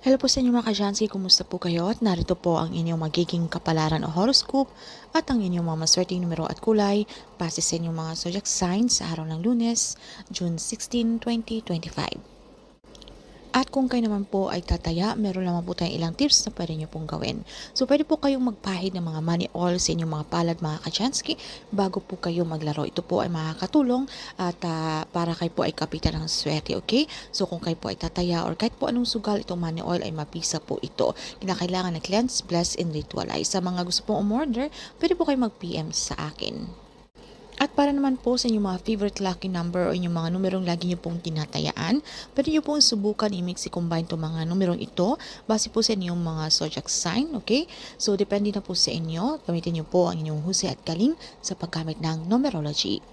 Hello po sa inyo mga kajansky, kumusta po kayo? At narito po ang inyong magiging kapalaran o horoscope at ang inyong mga maswerteng numero at kulay base sa inyong mga zodiac signs sa araw ng lunes, June 16, 2025. At kung kayo naman po ay tataya, meron naman po tayong ilang tips na pwede nyo pong gawin. So pwede po kayong magpahid ng mga money oil sa inyong mga palad mga kachansky bago po kayo maglaro. Ito po ay makakatulong at ah, para kayo po ay kapitan ng swerte, okay? So kung kayo po ay tataya or kahit po anong sugal itong money oil ay mapisa po ito. Kinakailangan na cleanse, bless, and ritualize. Sa mga gusto pong umorder, pwede po kayo mag-PM sa akin. At para naman po sa inyong mga favorite lucky number o inyong mga numerong lagi nyo pong tinatayaan, pwede nyo pong subukan i-mix i-combine itong mga numerong ito base po sa inyong mga zodiac sign, okay? So, depende na po sa inyo. Gamitin nyo po ang inyong husay at galing sa paggamit ng numerology.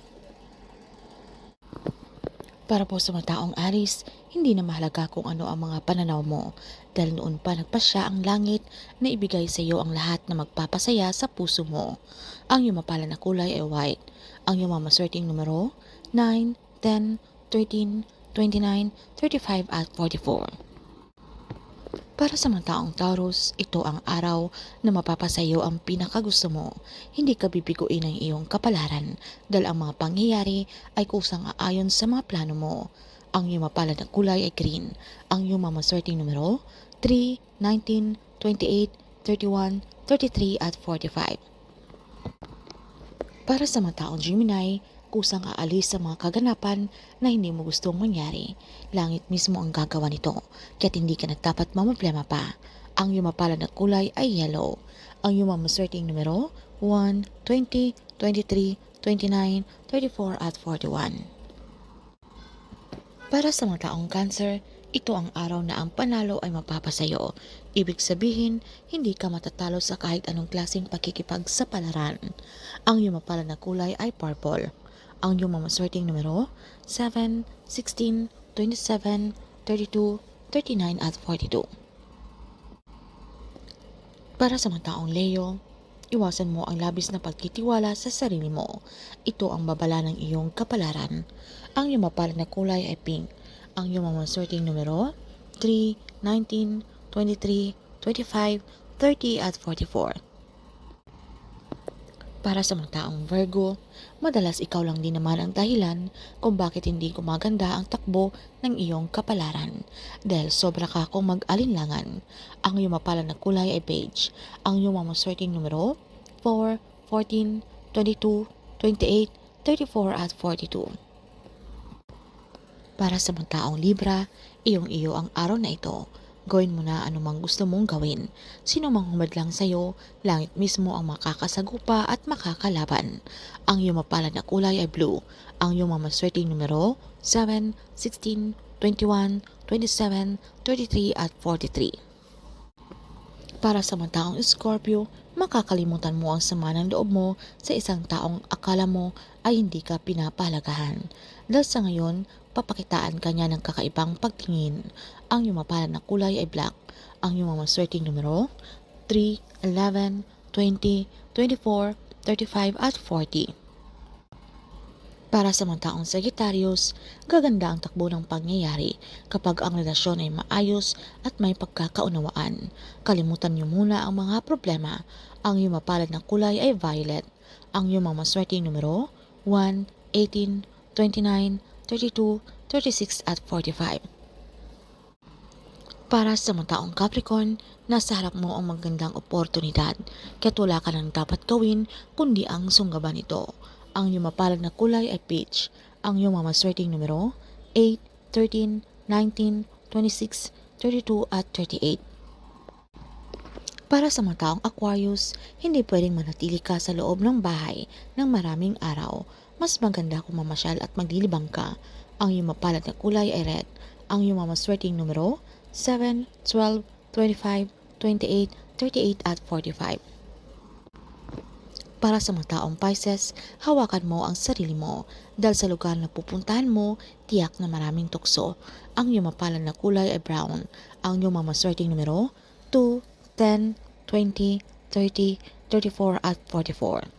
Para po sa mga taong Aris, hindi na mahalaga kung ano ang mga pananaw mo dahil noon pa nagpasya ang langit na ibigay sa iyo ang lahat na magpapasaya sa puso mo. Ang iyong mapala na kulay ay white. Ang iyong mamaswerteng numero 9, 10, 13, 29, 35 at 44. Para sa mga taong Taurus, ito ang araw na mapapasayo ang pinakagusto mo. Hindi ka bibiguin ng iyong kapalaran dahil ang mga pangyayari ay kusang aayon sa mga plano mo. Ang iyong mapalad na kulay ay green. Ang iyong mamaswerteng numero 3, 19, 28, 31, 33 at 45. Para sa mga taong Gemini, kusang aalis sa mga kaganapan na hindi mo gustong mangyari. Langit mismo ang gagawa nito, kaya't hindi ka na dapat mamproblema pa. Ang iyong mapalad na kulay ay yellow. Ang iyong mamaswerteng numero 1, 20, 23, 29, 34 at 41. Para sa mga taong cancer, ito ang araw na ang panalo ay mapapasayo. Ibig sabihin, hindi ka matatalo sa kahit anong klaseng pakikipagsapalaran. Ang iyong mapala na kulay ay purple. Ang iyong mamaswerteng numero 7, 16, 27, 32, 39 at 42. Para sa mga taong Leo, iwasan mo ang labis na pagtitiwala sa sarili mo. Ito ang babala ng iyong kapalaran. Ang iyong mapala na kulay ay pink. Ang iyong mamaswerteng numero 3, 19, 23, 25, 30 at 44. Para sa mga taong Virgo, madalas ikaw lang din naman ang dahilan kung bakit hindi gumaganda ang takbo ng iyong kapalaran. Dahil sobra ka kung mag-alinlangan. Ang iyong mapala na kulay ay beige. Ang iyong mamaswerteng numero 4, 14, 22, 28, 34 at 42. Para sa mga taong Libra, iyong iyo ang araw na ito. Gawin mo na anumang gusto mong gawin. Sino mang humadlang sa'yo, langit mismo ang makakasagupa at makakalaban. Ang iyong mapalad na kulay ay blue. Ang iyong mamaswerteng numero 7, 16, 21, 27, 33 at 43. Para sa mga taong Scorpio, makakalimutan mo ang sama ng loob mo sa isang taong akala mo ay hindi ka pinapalagahan. Dahil sa ngayon, papakitaan ka niya ng kakaibang pagtingin. Ang iyong mapalad na kulay ay black. Ang iyong mga maswerteng numero 3, 11, 20, 24, 35 at 40. Para sa mga taong Sagittarius, gaganda ang takbo ng pangyayari kapag ang relasyon ay maayos at may pagkakaunawaan. Kalimutan niyo muna ang mga problema. Ang iyong mapalad na kulay ay violet. Ang maswerteng numero 1, 18, 29, 32, 36 at 45. Para sa mga taong Capricorn, nasa harap mo ang magandang oportunidad, kaya't wala ka nang dapat gawin kundi ang sunggaban nito. Ang iyong mapalad na kulay ay peach. Ang iyong mamaswerteng numero 8, 13, 19, 26, 32 at 38. Para sa mga taong Aquarius, hindi pwedeng manatili ka sa loob ng bahay ng maraming araw. Mas maganda kung mamasyal at maglilibang ka. Ang iyong mapalad na kulay ay red. Ang iyong mamaswerteng numero 7, 12, 25, 28, 38 at 45. Para sa mga taong Pisces, hawakan mo ang sarili mo dahil sa lugar na pupuntahan mo, tiyak na maraming tukso. Ang iyong mapalad na kulay ay brown. Ang iyong mamaswerteng numero 2, 10, 20, 30, 34 at 44.